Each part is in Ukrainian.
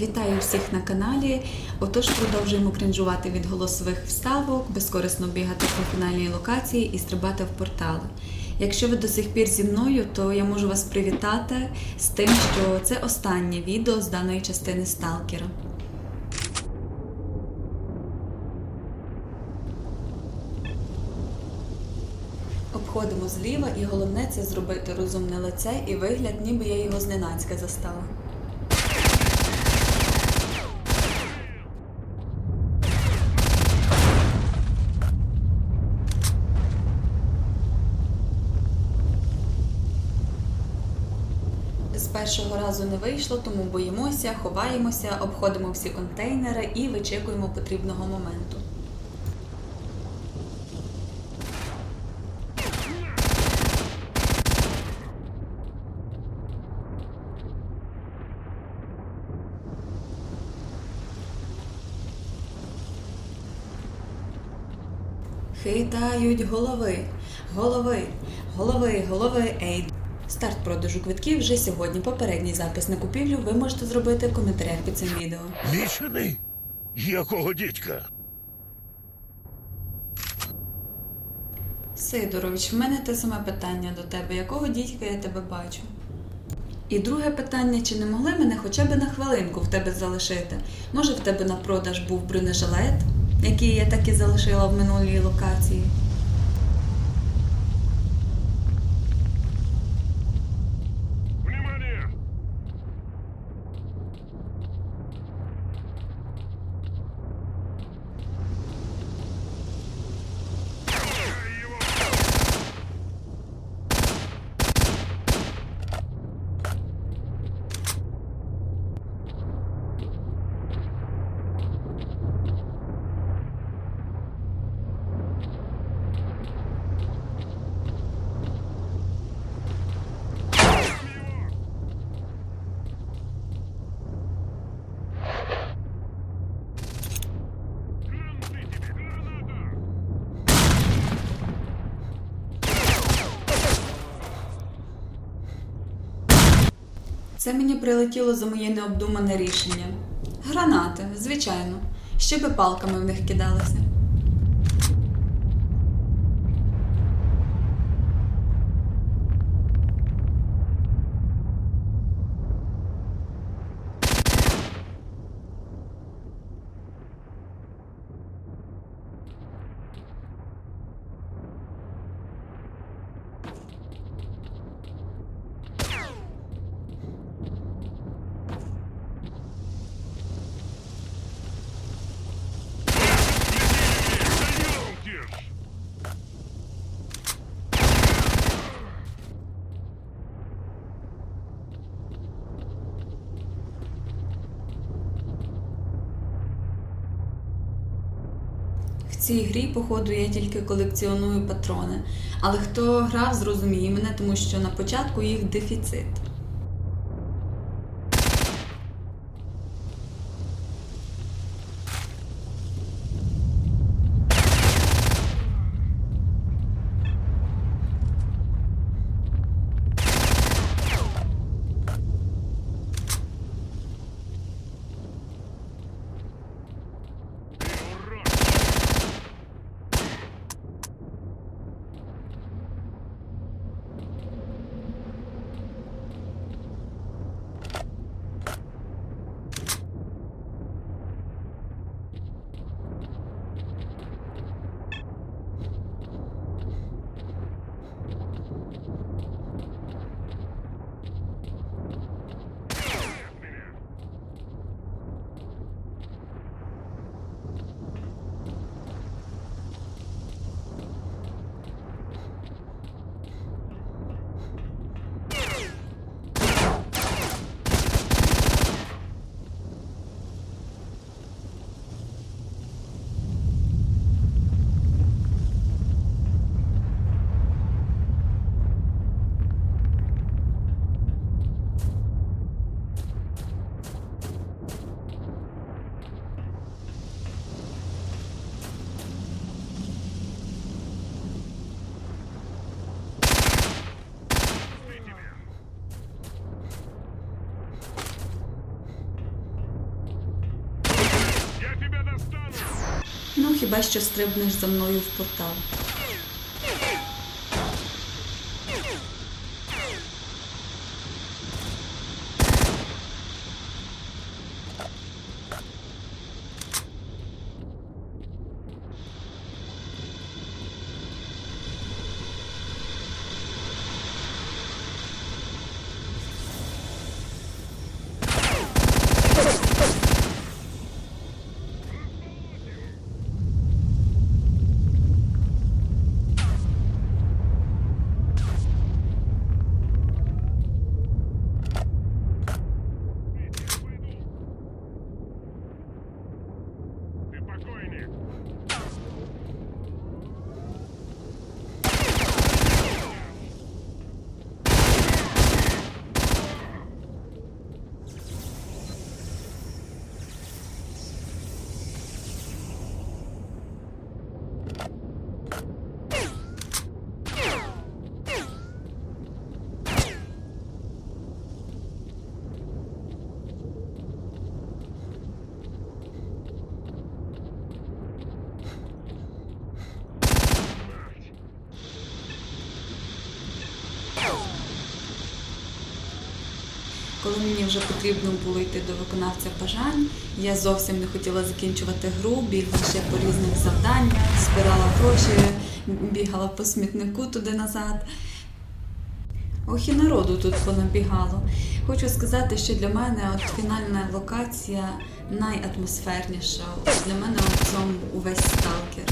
Вітаю всіх на каналі. Отож, продовжуємо кринжувати від голосових вставок, безкорисно бігати по фінальній локації і стрибати в портали. Якщо ви до сих пір зі мною, то я можу вас привітати з тим, що це останнє відео з даної частини Сталкера. Обходимо зліва, і головне це зробити розумне лице і вигляд, ніби я його зненацька застала. З першого разу не вийшло, тому боїмося, ховаємося, обходимо всі контейнери і вичікуємо потрібного моменту. Хитають голови, голови, голови, голови, ей. Старт продажу квитків вже сьогодні. Попередній запис на купівлю ви можете зробити в коментарях під цим відео. Мічений? Якого дідька? Сидорович, в мене те саме питання до тебе. Якого дідька я тебе бачу? І друге питання: чи не могли мене хоча б на хвилинку в тебе залишити? Може, в тебе на продаж був бронежилет, який я так і залишила в минулій локації? Це мені прилетіло за моє необдумане рішення. Гранати, звичайно. Ще би палками в них кидалися. Цій грі, походу, я тільки колекціоную патрони. Але хто грав, зрозуміє мене, тому що на початку їх дефіцит. Я тебе достану! Ну, хіба що стрибнеш за мною в портал. Коли мені вже потрібно було йти до виконавця бажань, я зовсім не хотіла закінчувати гру, бігла ще по різних завданнях, збирала гроші, бігала по смітнику туди-назад. Ох, і народу тут понабігало. Хочу сказати, що для мене от фінальна локація найатмосферніша. Для мене в цьому увесь сталкер.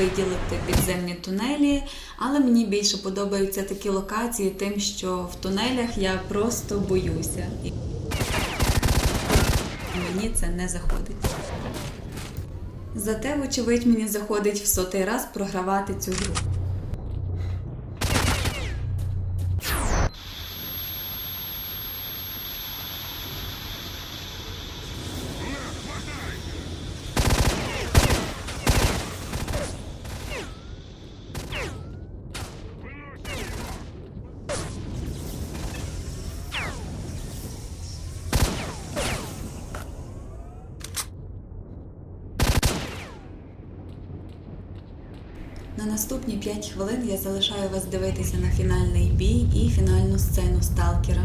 Виділити підземні тунелі, але мені більше подобаються такі локації, тим, що в тунелях я просто боюся. І мені це не заходить. Зате, вочевидь, мені заходить в сотий раз програвати цю гру. На наступні 5 хвилин я залишаю вас дивитися на фінальний бій і фінальну сцену сталкера.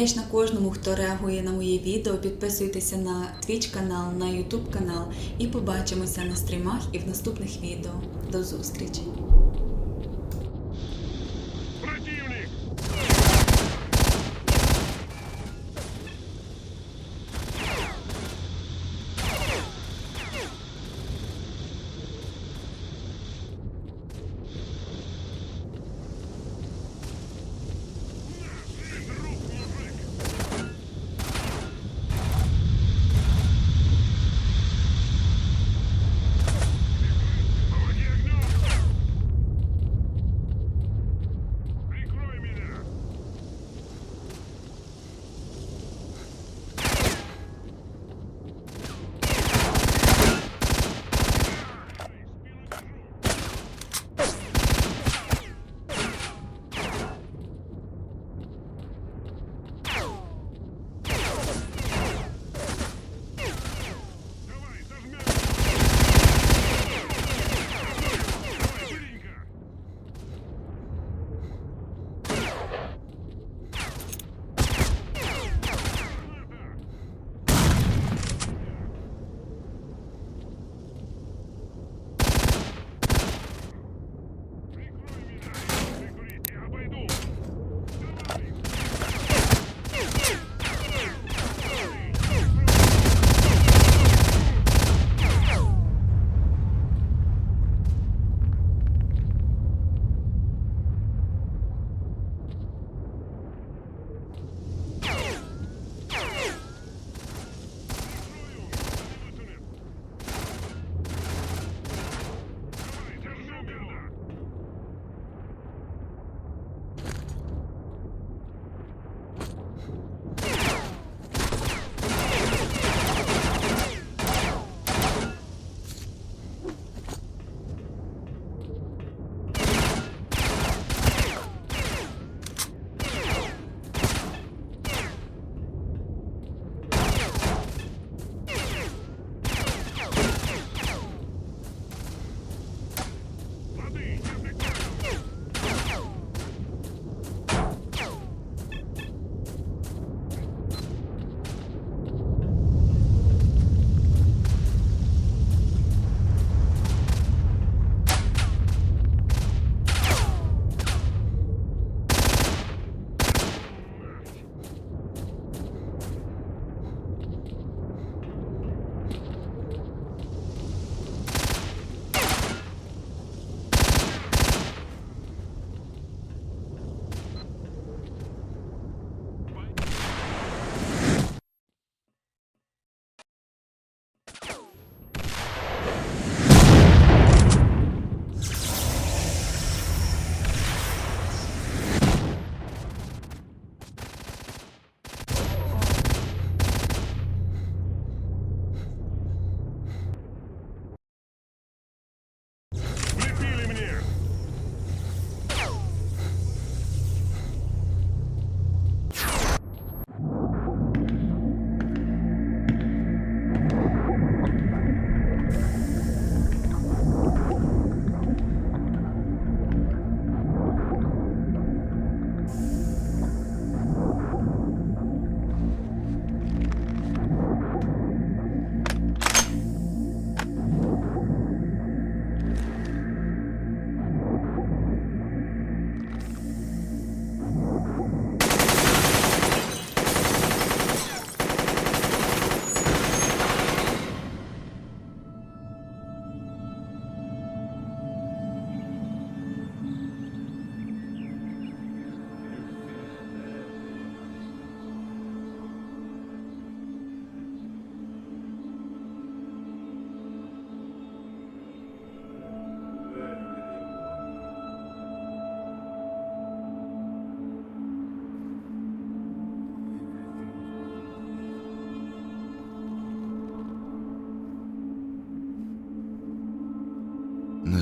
Вдячна кожному, хто реагує на моє відео. Підписуйтеся на Twitch канал, на YouTube канал і побачимося на стрімах і в наступних відео. До зустрічі!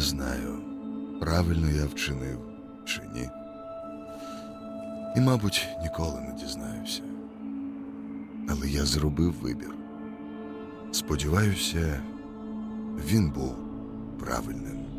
Знаю, правильно я вчинив чи ні. І, мабуть, ніколи не дізнаюся. Але я зробив вибір. Сподіваюся, він був правильним.